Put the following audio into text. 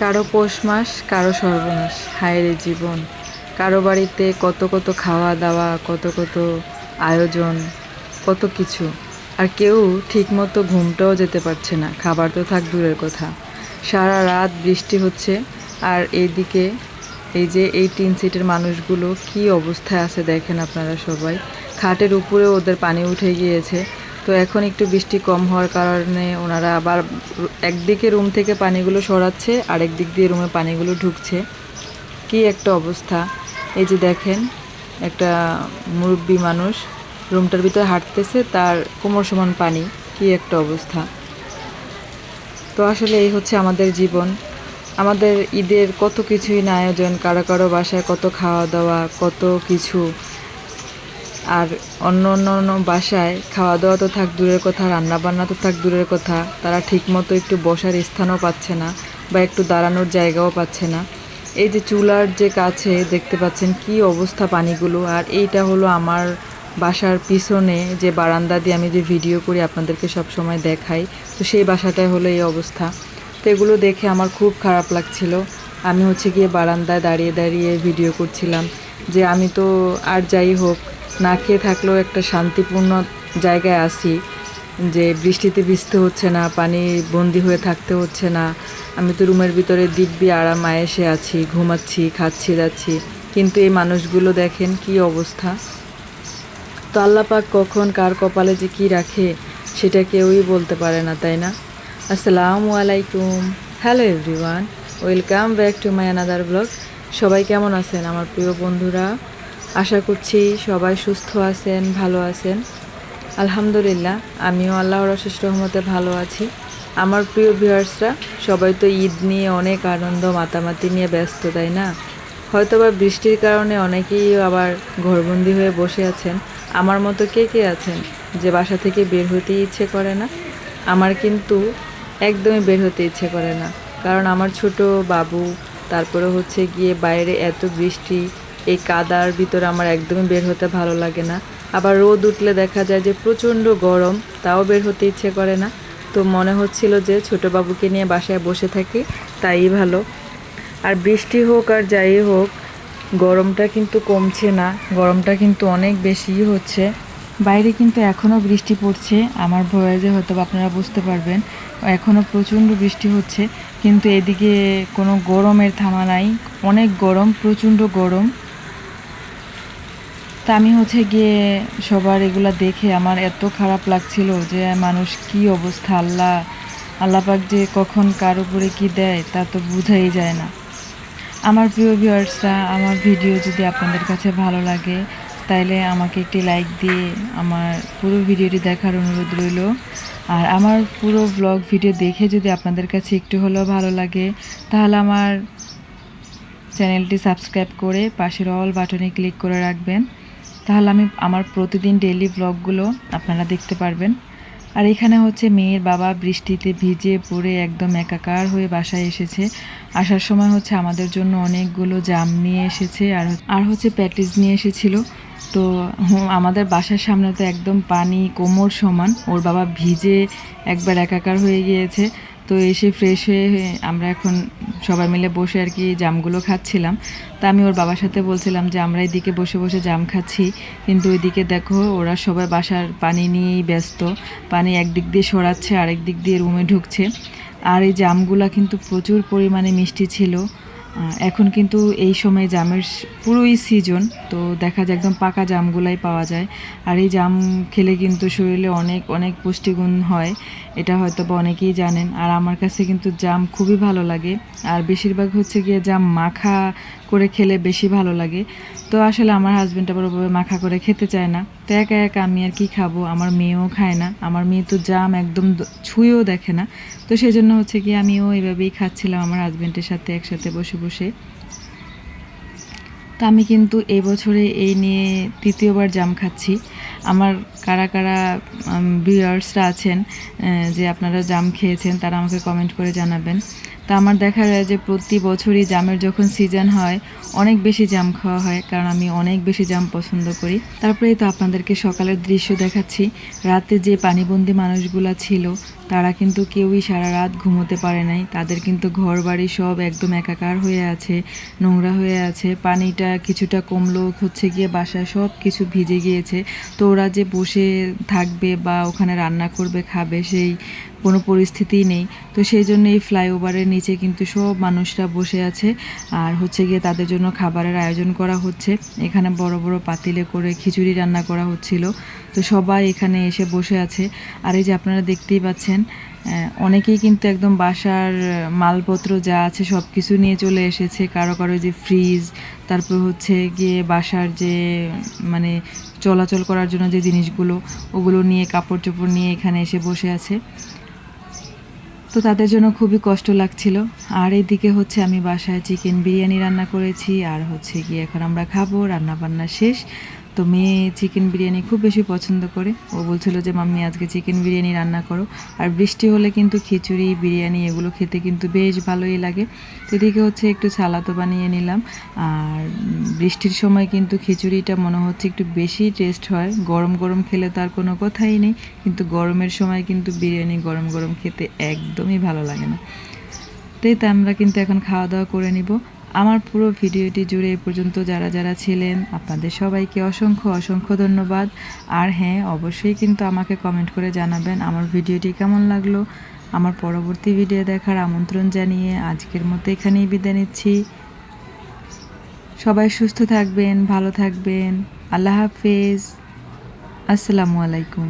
কারও পৌষ মাস, কারও সর্বনাশ। হায় রে জীবন, কারও বাড়িতে কত কত খাওয়া দাওয়া কত কত আয়োজন, কত কিছু। আর কেউ ঠিকমতো ঘুমটাও যেতে পারছে না, খাবার তো থাক দূরের কথা। সারা রাত বৃষ্টি হচ্ছে, আর এইদিকে এই যে এই তিন সিটের মানুষগুলো কি অবস্থায় আছে দেখেন আপনারা সবাই। খাটের উপরে ওদের পানি উঠে গিয়েছে তো এখন একটু বৃষ্টি কম হওয়ার কারণে ওনারা আবার একদিকে রুম থেকে পানিগুলো সরাচ্ছে, আরেক দিক দিয়ে রুমে পানিগুলো ঢুকছে। কি একটা অবস্থা। এই যে দেখেন, একটা মুরব্বী মানুষ রুমটার ভিতরে হাঁটতেছে, তার কোমর সমান পানি। কি একটা অবস্থা। তো আসলে এই হচ্ছে আমাদের জীবন। আমাদের ঈদের কত কিছুই না আয়োজন, কারও কারও বাসায় কত খাওয়া দাওয়া কত কিছু। আর অন্য অন্য অন্য বাসায় খাওয়া দাওয়া তো থাক দূরের কথা রান্না বান্না তো থাক দূরের কথা, তারা ঠিকমতো একটু বসার স্থানও পাচ্ছে না বা একটু দাঁড়ানোর জায়গাও পাচ্ছে না। এই যে চুলার যে কাছে দেখতে পাচ্ছেন কি অবস্থা পানিগুলো, আর এইটা হলো আমার বাসার পিছনে যে বারান্দা দিয়ে আমি যে ভিডিও করি আপনাদেরকে সব সময় দেখাই, তো সেই বাসাটাই হলো এই অবস্থা। তো এগুলো দেখে আমার খুব খারাপ লাগছিল। আমি হচ্ছে গিয়ে বারান্দায় দাঁড়িয়ে দাঁড়িয়ে ভিডিও করছিলাম যে আমি তো আর যাই হোক না খেয়ে থাকলেও একটা শান্তিপূর্ণ জায়গায় আসি যে বৃষ্টিতে ভিজতে হচ্ছে না, পানি বন্দি হয়ে থাকতে হচ্ছে না। আমি তো রুমের ভিতরে দিব্যি আরাম, আয়েসে আছি, ঘুমাচ্ছি, খাচ্ছি, যাচ্ছি। কিন্তু এই মানুষগুলো দেখেন কি অবস্থা। তো আল্লাপাক কখন কার কপালে যে কী রাখে, সেটা কেউই বলতে পারে না, তাই না? আসসালামু আলাইকুম। Hello everyone, welcome back to my another blog. সবাই কেমন আছেন আমার প্রিয় বন্ধুরা? আশা করছি সবাই সুস্থ আছেন, ভালো আছেন। আলহামদুলিল্লাহ, আমিও আল্লাহর অশেষ রহমতে ভালো আছি। আমার প্রিয় ভিউয়ার্সরা, সবাই তো ঈদ নিয়ে অনেক আনন্দ, মাতামাতি নিয়ে ব্যস্ত, তাই না? হয়তো বা বৃষ্টির কারণে অনেকেই আবার ঘরবন্দি হয়ে বসে আছেন। আমার মতো কে কে আছেন যে বাসা থেকে বের হতে ইচ্ছে করে না? আমার কিন্তু একদমই বের হতে ইচ্ছে করে না। কারণ আমার ছোট বাবু, তারপরে হচ্ছে গিয়ে বাইরে এত বৃষ্টি এই কাদার ভিতরে আমার একদমই বের হতে ভালো লাগে না। আবার রোদ উঠলে দেখা যায় যে প্রচণ্ড গরম, তাও বের হতে ইচ্ছে করে না। তো মনে হচ্ছিল যে ছোট বাবুকে নিয়ে বাসায় বসে থাকি, তাই ভালো। আর বৃষ্টি হোক আর যাই হোক, গরমটা কিন্তু কমছে না, গরমটা কিন্তু অনেক বেশিই হচ্ছে। বাইরে কিন্তু এখনও বৃষ্টি পড়ছে, আমার ভয়ে যে হয়তো আপনারা বুঝতে পারবেন। এখনও প্রচণ্ড বৃষ্টি হচ্ছে, কিন্তু এদিকে কোনো গরমের থামা নাই, অনেক গরম, প্রচণ্ড গরম। তা আমি হচ্ছে গিয়ে সবার এগুলা দেখে আমার এত খারাপ লাগছিল যে মানুষ কি অবস্থা, আল্লাহ আল্লাপাক যে কখন কার উপরে কী দেয় তা তো বোঝাই যায় না। আমার প্রিয় ভিউয়ার্সরা, আমার ভিডিও যদি আপনাদের কাছে ভালো লাগে, তাইলে আমাকে একটি লাইক দিয়ে আমার পুরো ভিডিওটি দেখার অনুরোধ রইল। আর আমার পুরো ব্লগ ভিডিও দেখে যদি আপনাদের কাছে একটু হলেও ভালো লাগে, তাহলে আমার চ্যানেলটি সাবস্ক্রাইব করে পাশের অল বাটনে ক্লিক করে রাখবেন। তাহলে আমি আমার প্রতিদিন ডেলি ব্লগগুলো আপনারা দেখতে পারবেন। আর এখানে হচ্ছে মেয়ের বাবা বৃষ্টিতে ভিজে পড়ে একদম একাকার হয়ে বাসায় এসেছে। আসার সময় হচ্ছে আমাদের জন্য অনেকগুলো জাম নিয়ে এসেছে আর আর হচ্ছে প্যাটিস নিয়ে এসেছিল। তো আমাদের বাসার সামনে তো একদম পানি কোমর সমান, ওর বাবা ভিজে একবার একাকার হয়ে গিয়েছে। তো এসে ফ্রেশ হয়ে আমরা এখন সবাই মিলে বসে আর কি জামগুলো খাচ্ছিলাম। তা আমি ওর বাবার সাথে বলছিলাম যে, আমরা এদিকে বসে বসে জাম খাচ্ছি। কিন্তু ওইদিকে দেখো, ওরা সবাই বাসার পানি নিয়েই ব্যস্ত। পানি একদিক দিয়ে সরাচ্ছে আরেক দিক দিয়ে রুমে ঢুকছে। আর এই জামগুলা কিন্তু প্রচুর পরিমাণে মিষ্টি ছিল। এখন কিন্তু এই সময় জামের পুরোই সিজন তো দেখা যায় একদম পাকা জামগুলাই পাওয়া যায়। আর এই জাম খেলে কিন্তু শরীরে অনেক অনেক পুষ্টিগুণ হয়, এটা হয়তো বা অনেকেই জানেন। আর আমার কাছে কিন্তু জাম খুবই ভালো লাগে। আর বেশিরভাগ হচ্ছে গিয়ে জাম মাখা করে খেলে বেশি ভালো লাগে। তো আসলে আমার হাজব্যান্ড আবার ওভাবে মাখা করে খেতে চায় না। তো একা একা আমি আর কি খাব? আমার মেয়েও খায় না। আমার মেয়ে তো জাম একদম ছুঁয়েও দেখে না। তো সেই জন্য হচ্ছে কি আমিও এইভাবেই খাচ্ছিলাম আমার হাজব্যান্ডের সাথে একসাথে বসে বসে। তো আমি কিন্তু এই বছরে এই নিয়ে তৃতীয়বার জাম খাচ্ছি। আমার কারা কারা ভিউয়ার্সরা আছেন যে আপনারা জাম খেয়েছেন, তারা আমাকে কমেন্ট করে জানাবেন। তা আমার দেখা যায় যে প্রতি বছরই জামের যখন সিজন হয়, অনেক বেশি জাম খাওয়া হয়, কারণ আমি অনেক বেশি জাম পছন্দ করি। তারপরেই তো আপনাদেরকে সকালের দৃশ্য দেখাচ্ছি। রাতে যে পানিবন্দি মানুষগুলো ছিল, তারা কিন্তু কেউই সারা রাত ঘুমোতে পারে নাই। তাদের কিন্তু ঘর বাড়ি সব একদম একাকার হয়ে আছে, নোংরা হয়ে আছে। পানিটা কিছুটা কমলো, হচ্ছে গিয়ে বাসায় সব কিছু ভিজে গিয়েছে। তো ওরা যে বসে থাকবে বা ওখানে রান্না করবে, খাবে, সেই কোনো পরিস্থিতিই নেই। তো সেই জন্য এই ফ্লাইওভারের নিচে কিন্তু সব মানুষরা বসে আছে। আর হচ্ছে গিয়ে তাদের জন্য খাবারের আয়োজন করা হচ্ছে। এখানে বড় বড় পাতিলে করে খিচুড়ি রান্না করা হচ্ছিল। তো সবাই এখানে এসে বসে আছে। আর এই যে আপনারা দেখতেই পাচ্ছেন অনেকেই কিন্তু একদম বাসার মালপত্র যা আছে সব কিছু নিয়ে চলে এসেছে। কারও কারও যে ফ্রিজ তারপর হচ্ছে গিয়ে বাসার যে মানে চলাচল করার জন্য যে জিনিসগুলো, ওগুলো নিয়ে কাপড় চোপড় নিয়ে এখানে এসে বসে আছে। তো তাদের জন্য খুবই কষ্ট লাগছিল। আর এদিকে হচ্ছে আমি বাসায় চিকেন বিরিয়ানি রান্না করেছি, আর হচ্ছে গিয়ে এখন আমরা খাব রান্না বান্না শেষ। তো মেয়ে চিকেন বিরিয়ানি খুব বেশি পছন্দ করে। ও বলছিল যে, মাম্মি, আজকে চিকেন বিরিয়ানি রান্না করো। আর বৃষ্টি হলে কিন্তু খিচুড়ি, বিরিয়ানি এগুলো খেতে কিন্তু বেশ ভালোই লাগে। তো এদিকে হচ্ছে একটু সালাদও বানিয়ে নিলাম। আর বৃষ্টির সময় কিন্তু খিচুড়িটা মনে হচ্ছে একটু বেশি টেস্ট হয়। গরম গরম খেলে তার কোনো কথাই নেই। কিন্তু গরমের সময় কিন্তু বিরিয়ানি গরম গরম খেতে একদমই ভালো লাগে না। তাই আমরা কিন্তু এখন খাওয়া দাওয়া করে নিব। আমার পুরো ভিডিওটি জুড়ে এ পর্যন্ত যারা যারা ছিলেন, আপনাদের সবাইকে অসংখ্য অসংখ্য ধন্যবাদ। আর হ্যাঁ অবশ্যই কিন্তু আমাকে কমেন্ট করে জানাবেন আমার ভিডিওটি কেমন লাগল। আমার পরবর্তী ভিডিও দেখার আমন্ত্রণ জানিয়ে আজকের মতো এখানেই বিদায় নিচ্ছি। সবাই সুস্থ থাকবেন, ভালো থাকবেন। আল্লাহ হাফেজ। আসসালামু আলাইকুম।